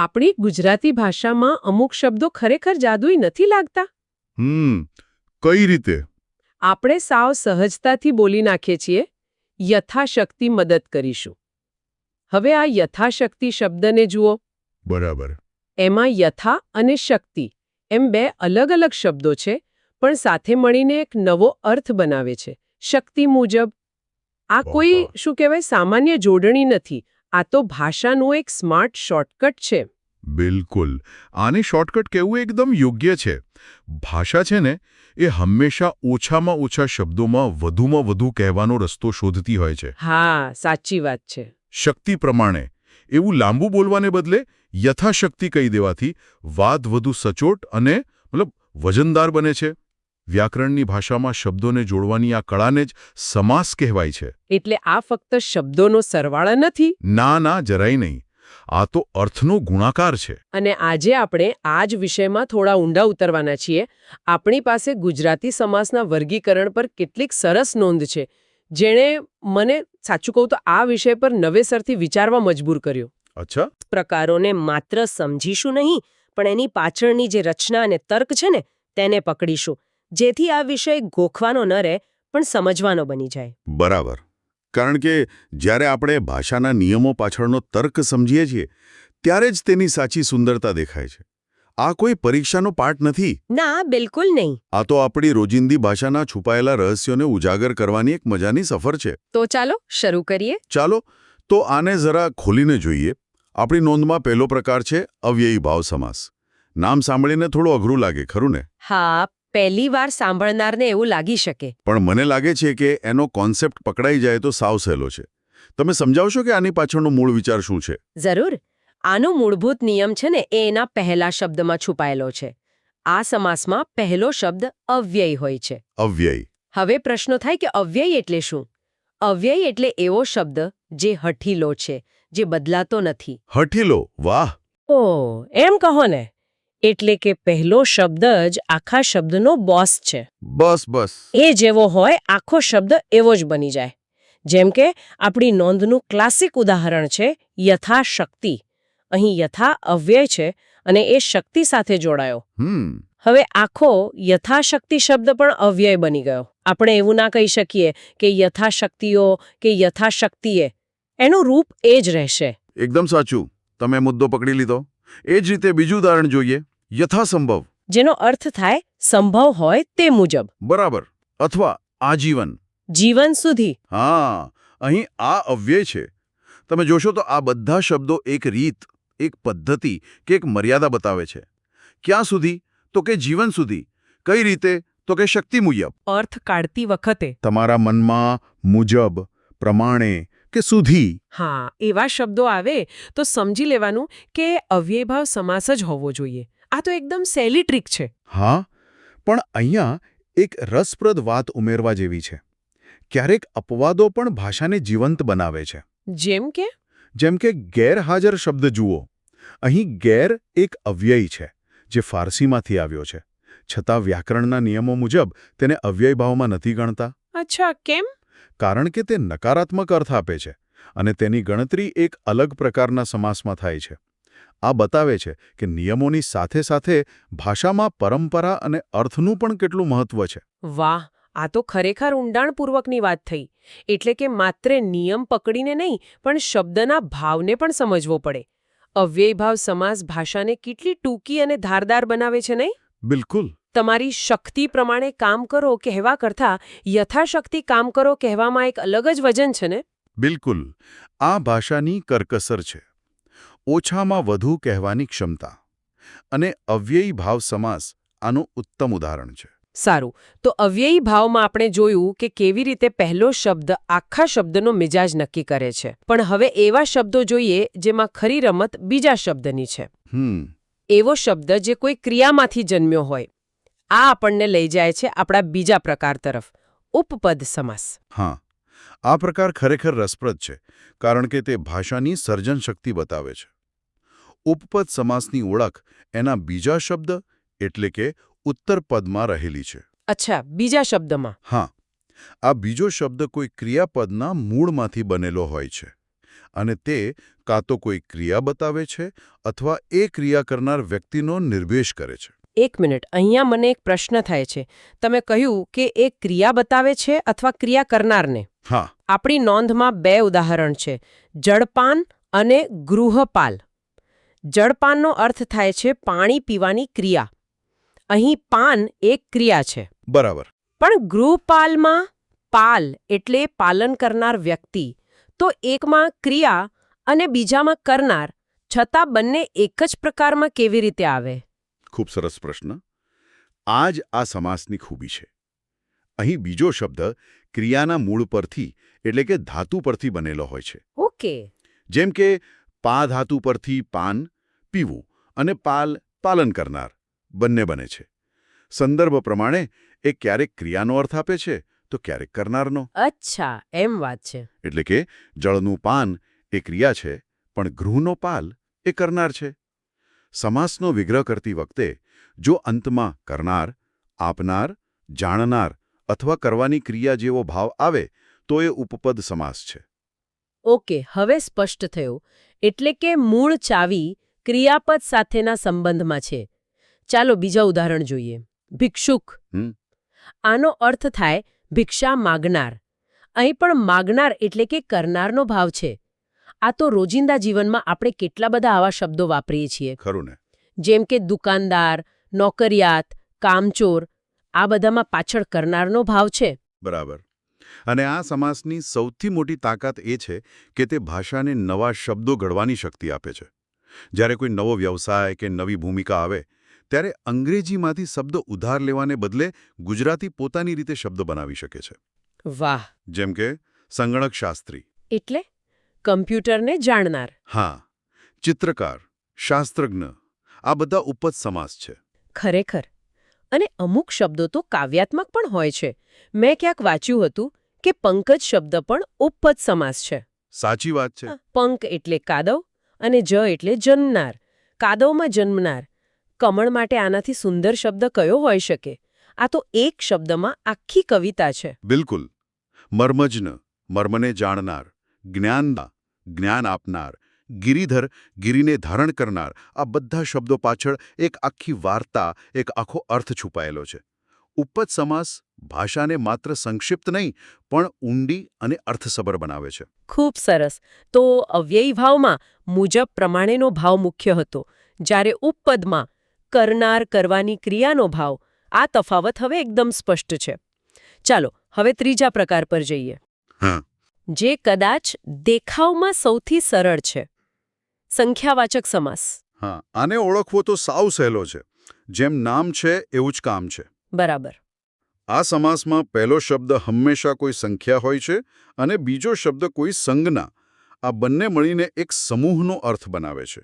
આપણી ગુજરાતી ભાષામાં અમુક શબ્દો ખરેખર જાદુઈ નથી લાગતા? હમ કઈ રીતે? આપણે સાવ સહજતાથી બોલી નાખીએ છીએ યથાશક્તિ મદદ કરીશું. હવે આ યથાશક્તિ શબ્દને જુઓ. બરાબર. એમાં યથા અને શક્તિ એમ બે અલગ અલગ શબ્દો છે પણ સાથે મળીને એક નવો અર્થ બનાવે છે શક્તિ મુજબ. આ કોઈ શું કહેવાય સામાન્ય જોડણી નથી આ તો ભાષાનું એક સ્માર્ટ શોર્ટકટ છે. બિલકુલ. આને શોર્ટકટ કહેવું એકદમ યોગ્ય છે. ભાષા છે ને એ હંમેશા ઓછામાં ઓછા શબ્દોમાં વધુમાં વધુ કહેવાનો રસ્તો શોધતી હોય છે. હા સાચી વાત છે. શક્તિ પ્રમાણે એવું લાંબુ બોલવાને બદલે યથાશક્તિ કહી દેવાથી વાત વધુ સચોટ અને મતલબ વજનદાર બને છે. વ્યાકરણની ભાષામાં શબ્દોને જોડવાની આ કળાને જ સમાસ કહેવાય છે. એટલે આ ફક્ત શબ્દોનો સરવાળા નથી? ના ના જરાય નહીં. આ તો અર્થનો ગુણાકાર છે. અને આજે આપણે આ જ વિષયમાં થોડા ઊંડા ઉતરવાના છીએ. આપણી પાસે ગુજરાતી સમાસના વર્ગીકરણ પર કેટલીક સરસ નોંધ છે. જેણે મને સાચું કહું તો આ વિષય પર નવેસરથી વિચારવા મજબૂર કર્યો. અચ્છા. પ્રકારોને માત્ર સમજીશું નહીં પણ એની પાછળની જે રચના અને તર્ક છે ને તેને પકડીશું. જેથી આ વિષય ગોખવાનો ન રહે પણ સમજવાનો બની જાય. બરાબર. કારણ કે જ્યારે આપણે ભાષાના નિયમો પાછળનો તર્ક સમજીએ છીએ ત્યારે જ તેની સાચી સુંદરતા દેખાય છે. આ કોઈ પરીક્ષાનો પાઠ નથી. ના બિલકુલ નહીં. આ તો આપણી રોજિંદી ભાષાના છુપાયેલા રહસ્યોને ઉજાગર કરવાની એક મજાની સફર છે. તો ચાલો શરૂ કરીએ. ચાલો તો આને જરા ખોલીને જોઈએ. આપણી નોંધમાં પહેલો પ્રકાર છે અવ્યયી ભાવ સમાસ. નામ સાંભળીને થોડું અઘરું લાગે ખરું ને? હા પહેલી વાર સાંભળનારને એવું લાગી શકે. પણ મને લાગે છે કે એનો કોન્સેપ્ટ પકડાઈ જાય તો સાવ સહેલો છે. તમે સમજાવશો કે આની પાછળનો મૂળ વિચાર શું છે? જરૂર. આનો મૂળભૂત નિયમ છે ને એ એના પહેલા શબ્દમાં છુપાયેલો છે. આ સમાસમાં પહેલો શબ્દ અવ્યય હોય છે. અવ્યય. હવે પ્રશ્નો થાય કે અવ્યય એટલે શું? અવ્યય એટલે એવો શબ્દ જે હઠીલો છે જે બદલાતો નથી. હઠીલો. વાહ! ઓ એમ કહો ને. એટલે કે પહેલો શબ્દ જ આખા શબ્દનો બોસ છે. બસ બસ. એ જેવો હોય આખો શબ્દ એવો જ બની જાય. જેમ કે આપણી નોંધનું ક્લાસિક ઉદાહરણ છે યથાશક્તિ. અહીં યથા અવ્યય છે અને એ શક્તિ સાથે જોડાયો. હવે આખો યથાશક્તિ શબ્દ પણ અવ્યય બની ગયો. આપણે એવું ના કહી શકીએ કે યથાશક્તિઓ કે યથાશક્તિએ. એનું રૂપ એ જ રહેશે. એકદમ સાચું. તમે મુદ્દો પકડી લીધો. એ જ રીતે બીજું ઉદાહરણ જોઈએ. યથાસંભવ. જેનો અર્થ થાય સંભવ હોય તે મુજબ. બરાબર. અથવા આજીવન. જીવન સુધી. હા અહીં આ અવ્યય છે. તમે જોશો તો આ બધા શબ્દો એક રીત એક પદ્ધતિ કે એક મર્યાદા બતાવે છે. ક્યાં સુધી? તો કે જીવન સુધી. કઈ રીતે? તો કે શક્તિ મુજબ. અર્થ કાઢતી વખતે. તમારા મનમાં મુજબ પ્રમાણે કે સુધી? હા એવા શબ્દો આવે તો સમજી લેવાનું કે અવ્યયભાવ સમાસ જ હોવો જોઈએ. આ તો એકદમ સહેલી ટ્રીક છે. હા પણ અહીંયા એક રસપ્રદ વાત ઉમેરવા જેવી છે. ક્યારેક અપવાદો પણ ભાષાને જીવંત બનાવે છે. જેમ કે? જેમ કે ગેરહાજર શબ્દ જુઓ. અહીં ગેર એક અવ્યય છે જે ફારસીમાંથી આવ્યો છે. છતાં વ્યાકરણના નિયમો મુજબ તેને અવ્યય ભાવમાં નથી ગણતા. અચ્છા કેમ? કારણ કે તે નકારાત્મક અર્થ આપે છે અને તેની ગણતરી એક અલગ પ્રકારના સમાસમાં થાય છે. આ બતાવે છે કે નિયમોની સાથે સાથે ભાષામાં પરંપરા અને અર્થનું પણ કેટલું મહત્વ છે. વાહ આ તો ખરેખર ઊંડાણપૂર્વકની વાત થઈ. એટલે કે માત્ર નિયમ પકડીને નહીં પણ શબ્દના ભાવને પણ સમજવો પડે. અવ્યયભાવ સમાસ ભાષાને કેટલી ટૂંકી અને ધારદાર બનાવે છે નહીં? બિલકુલ. તમારી શક્તિ પ્રમાણે કામ કરો કહેવા કરતાં યથાશક્તિ કામ કરો કહેવામાં એક અલગ જ વજન છે ને? બિલકુલ. આ ભાષાની કરકસર છે. ઓછામાં વધુ કહેવાની ક્ષમતા. અને અવ્યયી ભાવ સમાસ આનું ઉત્તમ ઉદાહરણ છે. સારું. તો અવ્યયી ભાવમાં આપણે જોયું કે કેવી રીતે પહેલો શબ્દ આખા શબ્દનો મિજાજ નક્કી કરે છે. પણ હવે એવા શબ્દો જોઈએ જેમાં ખરી રમત બીજા શબ્દની છે. હમ. એવો શબ્દ જે કોઈ ક્રિયામાંથી જન્મ્યો હોય. આ આપણને લઈ જાય છે આપણા બીજા પ્રકાર તરફ. ઉપપદ સમાસ. હા. આ પ્રકાર ખરેખર રસપ્રદ છે કારણ કે તે ભાષાની સર્જન શક્તિ બતાવે છે. ઉપપદ સમાસની ઓળખ એના બીજા શબ્દ એટલે કે ઉત્તરપદમાં રહેલી છે. અચ્છા બીજા શબ્દમાં. હા આ બીજો શબ્દ કોઈ ક્રિયાપદના મૂળમાંથી બનેલો હોય છે અને તે કાં તો કોઈ ક્રિયા બતાવે છે અથવા એ ક્રિયા કરનાર વ્યક્તિનો નિર્દેશ કરે છે. એક મિનિટ અહીંયા મને એક પ્રશ્ન થાય છે. તમે કહ્યું કે એ ક્રિયા બતાવે છે અથવા ક્રિયા કરનારને? હા. આપણી નોંધમાં બે ઉદાહરણ છે જળપાન અને ગૃહપાલ. જળપાનનો અર્થ થાય છે પાણી પીવાની ક્રિયા. અહીં પાન એક ક્રિયા છે. બરાબર. પણ ગૃહપાલમાં પાલ એટલે પાલન કરનાર વ્યક્તિ. તો એકમાં ક્રિયા અને બીજામાં કરનાર. છતાં બંને એક જ પ્રકારમાં કેવી રીતે આવે? ખૂબ સરસ પ્રશ્ન આ જ આ સમાસની ખૂબી છે. અહીં બીજો શબ્દ ક્રિયાના મૂળ પરથી એટલે કે ધાતુ પરથી બનેલો હોય છે. ઓકે. જેમ કે પા ધાતુ પરથી પાન પીવું અને પાલ પાલન કરનાર. બંને બને છે. સંદર્ભ પ્રમાણે એ ક્યારેક ક્રિયાનો અર્થ આપે છે તો ક્યારેક કરનારનો. અચ્છા એમ વાત છે. એટલે કે જળનું પાન એ ક્રિયા છે પણ ગૃહનો પાલ એ કરનાર છે. સમાસનો વિગ્રહ કરતી વખતે જો અંતમાં કરનાર આપનાર જાણનાર અથવા કરવાની ક્રિયા જેવો ભાવ આવે તો એ ઉપપદ સમાસ છે. ઓકે હવે સ્પષ્ટ થયું. એટલે કે મૂળ ચાવી ક્રિયાપદ સાથેના સંબંધમાં છે. ચાલો બીજા ઉદાહરણ જોઈએ. ભિક્ષુક. આનો અર્થ થાય ભિક્ષા માગનાર. અહીં પણ માગનાર એટલે કે કરનારનો ભાવ છે. આ તો રોજિંદા જીવનમાં આપણે કેટલા બધા આવા શબ્દો વાપરીએ છીએ. ખરું ને. જેમ કે દુકાનદાર નોકરિયાત કામચોર આ બધામાં પાછળ કરનારનો ભાવ છે. બરાબર. અને આ સમાસની સૌથી મોટી તાકાત એ છે કે તે ભાષાને નવા શબ્દો ઘડવાની શક્તિ આપે છે. જ્યારે કોઈ નવો વ્યવસાય કે નવી ભૂમિકા આવે ત્યારે અંગ્રેજીમાંથી શબ્દ ઉધાર લેવાને બદલે ગુજરાતી પોતાની રીતે શબ્દ બનાવી શકે છે. વાહ! જેમ કે સંગણક શાસ્ત્રી એટલે? કમ્પ્યુટરને જાણનાર. હા ચિત્રકાર શાસ્ત્રજ્ઞ આ બધા ઉપજ સમાસ છે. ખરેખર? અને અમુક શબ્દો તો કાવ્યાત્મક પણ હોય છે. મેં ક્યાંક વાંચ્યું હતું કે પંકજ શબ્દ પણ ઉપજ સમાસ છે. સાચી વાત છે. પંક એટલે કાદવ અને જ એટલે જન્મનાર. કાદવમાં જન્મનાર. કમળ માટે આનાથી સુંદર શબ્દ કયો હોઈ શકે? આ તો એક શબ્દમાં આખી કવિતા છે. બિલકુલ. મર્મજ્ઞ મર્મને જાણનાર. જ્ઞાનદા જ્ઞાન આપનાર ગિરિધર ગિરિને ધારણ કરનાર આ બધા શબ્દો પાછળ એક આખી વાર્તા એક આખો અર્થ છુપાયેલો છે. ઉપજ સમાસ ભાષાને માત્ર સંક્ષિપ્ત નહીં પણ ઊંડી અને અર્થસભર બનાવે છે. ખૂબ સરસ. તો અવ્યયી ભાવમાં મુજબ પ્રમાણેનો ભાવ મુખ્ય હતો. જ્યારે ઉપપદમાં કરનાર કરવાની ક્રિયાનો ભાવ આ તફાવત હવે એકદમ સ્પષ્ટ છે. ચાલો હવે ત્રીજા પ્રકાર પર જઈએ. હા. જે કદાચ દેખાવમાં સૌથી સરળ છે. સંખ્યાવાચક સમાસ. હા આને ઓળખવો તો સાવ સહેલો છે. જેમ નામ છે એવું જ કામ છે. બરાબર. આ સમાસમાં પહેલો શબ્દ હંમેશા કોઈ સંખ્યા હોય છે અને બીજો શબ્દ કોઈ સંજ્ઞા. આ બંને મળીને એક સમૂહનો અર્થ બનાવે છે.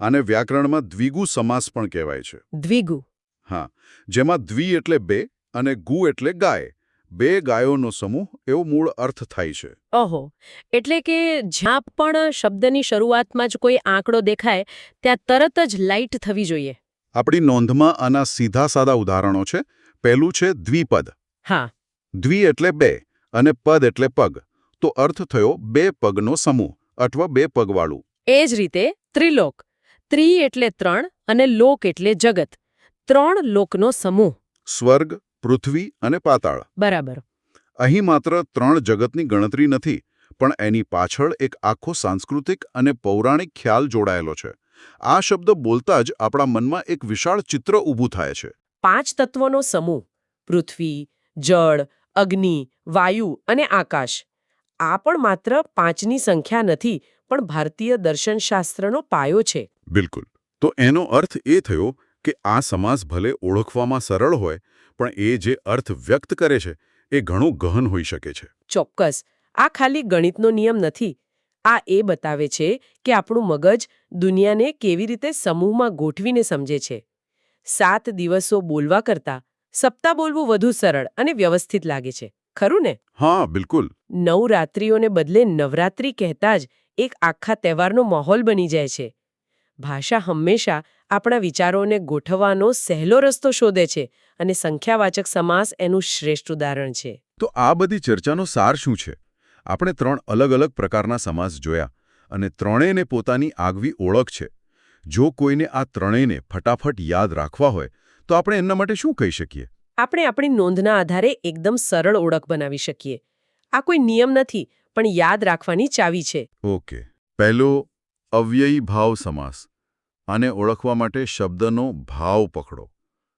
આને વ્યાકરણમાં દ્વિગુ સમાસ પણ કહેવાય છે. દ્વિગુ. હા જેમાં દ્વિ એટલે બે અને ગુ એટલે ગાય. બે ગાયોનો સમૂહ એવો મૂળ અર્થ થાય છે. ઓહો એટલે કે જ્યાં પણ શબ્દની શરૂઆતમાં જ કોઈ આંકડો દેખાય ત્યાં તરત જ લાઇટ થવી જોઈએ. આપણી નોંધમાં આના સીધા સાદા ઉદાહરણો છે. પહેલું છે દ્વિપદ. હા. દ્વિ એટલે બે અને પદ એટલે પગ. તો અર્થ થયો બે પગનો સમૂહ અથવા બે પગવાળું. એ જ રીતે ત્રિલોક. ત્રિ એટલે ત્રણ અને લોક એટલે જગત. ત્રણ લોકનો સમૂહ. સ્વર્ગ પૃથ્વી અને પાતાળ. બરાબર. અહીં માત્ર ત્રણ જગતની ગણતરી નથી પણ એની પાછળ એક આખો સાંસ્કૃતિક અને પૌરાણિક ખ્યાલ જોડાયેલો છે. આ શબ્દ બોલતા જ આપણા મનમાં એક વિશાળ ચિત્ર ઊભું થાય છે. પાંચ તત્વોનો સમૂહ પૃથ્વી જળ અગ્નિ વાયુ અને આકાશ. આ પણ માત્ર પાંચની સંખ્યા નથી પણ ભારતીય દર્શનશાસ્ત્રનો પાયો છે. બિલકુલ. તો એનો અર્થ એ થયો કે આ સમાસ ભલે ઓળખવામાં સરળ હોય પણ એ જે અર્થ વ્યક્ત કરે છે એ ઘણું ગહન હોઈ શકે છે. ચોક્કસ. આ ખાલી ગણિતનો નિયમ નથી. આ એ બતાવે છે કે આપણું મગજ દુનિયાને કેવી રીતે સમૂહમાં ગોઠવીને સમજે છે. સાત દિવસો બોલવા કરતાં સપ્તાહ બોલવું વધુ સરળ અને વ્યવસ્થિત લાગે છે. ખરું ને? હા બિલકુલ. નવરાત્રિઓને બદલે નવરાત્રિ કહેતા જ એક આખા તહેવારનો માહોલ બની જાય છે. ભાષા હંમેશા આપણા વિચારોને ગોઠવવાનો સહેલો રસ્તો શોધે છે અને સંખ્યાવાચક સમાસ એનું શ્રેષ્ઠ ઉદાહરણ છે. તો આ બધી ચર્ચાનો સાર શું છે? આપણે ત્રણ અલગ અલગ પ્રકારના સમાસ જોયા અને ત્રણેયને પોતાની આગવી ઓળખ છે. જો કોઈને આ ત્રણેયને ફટાફટ યાદ રાખવા હોય તો આપણે એમના માટે શું કહી શકીએ? આપણે આપણી નોંધના આધારે એકદમ સરળ ઓળખ બનાવી શકીએ. આ કોઈ નિયમ નથી પણ યાદ રાખવાની ચાવી છે. ઓકે. પહેલો અવ્યયી ભાવ સમાસ આને ઓળખવા માટે શબ્દનો ભાવ પકડો.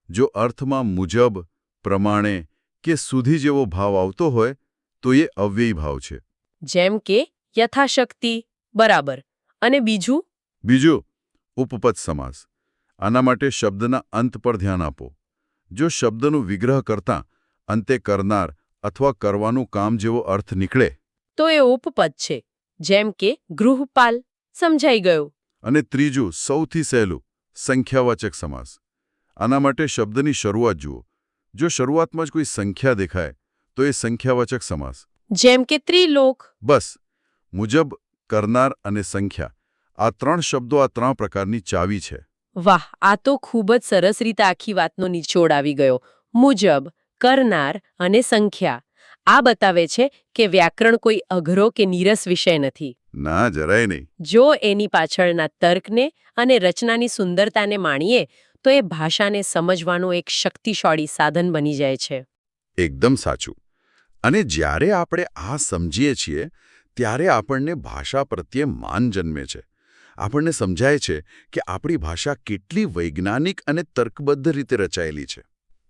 જો અર્થમાં મુજબ પ્રમાણે કે સુધી જેવો ભાવ આવતો હોય તો એ અવ્યયી ભાવ છે. જેમ કે યથાશક્તિ બરાબર અને બીજું? બીજું ઉપપદ સમાસ. આના માટે શબ્દના અંત પર ધ્યાન આપો. જો શબ્દનું વિગ્રહ કરતાં અંતે કરનાર અથવા કરવાનું કામ જેવો અર્થ નીકળે. તો એ ઉપપદ છે. જેમ કે ગૃહપાલ સમજાઈ ગયું. અને ત્રીજું સૌથી સહેલું સંખ્યાવાચક સમાસ. આના માટે શબ્દની શરૂઆત જુઓ. જો શરૂઆતમાં જ કોઈ સંખ્યા દેખાય તો એ સંખ્યાવાચક સમાસ. જેમ કે ત્રિલોક. બસ. મુજબ કરનાર અને સંખ્યા. આ ત્રણ શબ્દો આ ત્રણ પ્રકારની ચાવી છે. વાહ આ તો ખૂબ જ સરસ રીતે આખી વાતનો નિચોડ આવી ગયો. મુજબ કરનાર અને સંખ્યા. આ બતાવે છે કે વ્યાકરણ કોઈ અઘરો કે નીરસ વિષય નથી. ના જરાય નહીં. જો એની પાછળના તર્કને અને રચનાની સુંદરતાને માણીએ તો એ ભાષાને સમજવાનું એક શક્તિશાળી સાધન બની જાય છે. એકદમ સાચું. અને જ્યારે આપણે આ સમજીએ છીએ ત્યારે આપણને ભાષા પ્રત્યે માન જન્મે છે. આપણને સમજાય છે કે આપણી ભાષા કેટલી વૈજ્ઞાનિક અને તર્કબદ્ધ રીતે રચાયેલી છે.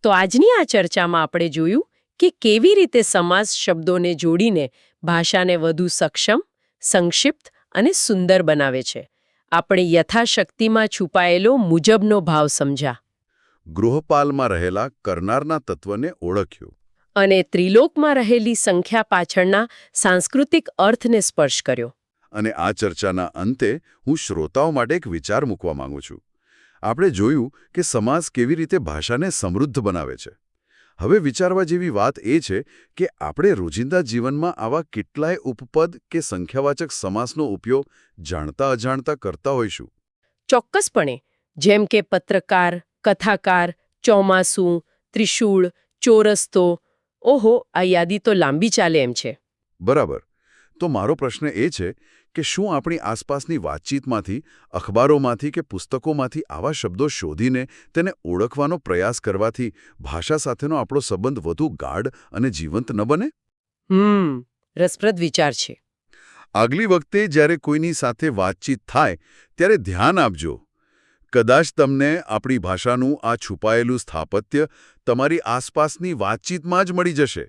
તો આજની આ ચર્ચામાં આપણે જોયું કે કેવી રીતે સમાજ શબ્દોને જોડીને ભાષાને વધુ સક્ષમ સંક્ષિપ્ત અને સુંદર બનાવે છે. આપણે યથાશક્તિમાં છુપાયેલો મુજબનો ભાવ સમજ્યા. ગૃહપાલમાં રહેલા કરનારના તત્વને ઓળખ્યું. અને ત્રિલોકમાં રહેલી સંખ્યા પાછળના સાંસ્કૃતિક અર્થને સ્પર્શ કર્યો. અને આ ચર્ચાના અંતે હું શ્રોતાઓ માટે એક વિચાર મૂકવા માંગુ છું. આપણે જોયું કે સમાજ કેવી રીતે ભાષાને સમૃદ્ધ બનાવે છે. હવે વિચારવા જેવી વાત એ છે કે આપણે રોજિંદા જીવનમાં આવા કેટલાય ઉપપદ કે સંખ્યાવાચક સમાસનો ઉપયોગ જાણતા અજાણતા કરતા હોઈશું. ચોક્કસપણે જેમ કે પત્રકાર કથાકાર ચોમાસું ત્રિશૂળ ચોરસ્તો ઓહો આ યાદી તો લાંબી ચાલે એમ છે. બરાબર. તો મારો પ્રશ્ન એ છે કે શું આપણી આસપાસની વાતચીતમાંથી અખબારોમાંથી કે પુસ્તકોમાંથી આવા શબ્દો શોધીને તેને ઓળખવાનો પ્રયાસ કરવાથી ભાષા સાથેનો આપણો સંબંધ વધુ ગાઢ અને જીવંત ન બને? હમ રસપ્રદ વિચાર છે. આગલી વખતે જ્યારે કોઈની સાથે વાતચીત થાય ત્યારે ધ્યાન આપજો. કદાચ તમને આપણી ભાષાનું આ છુપાયેલું સ્થાપત્ય તમારી આસપાસની વાતચીતમાં જ મળી જશે.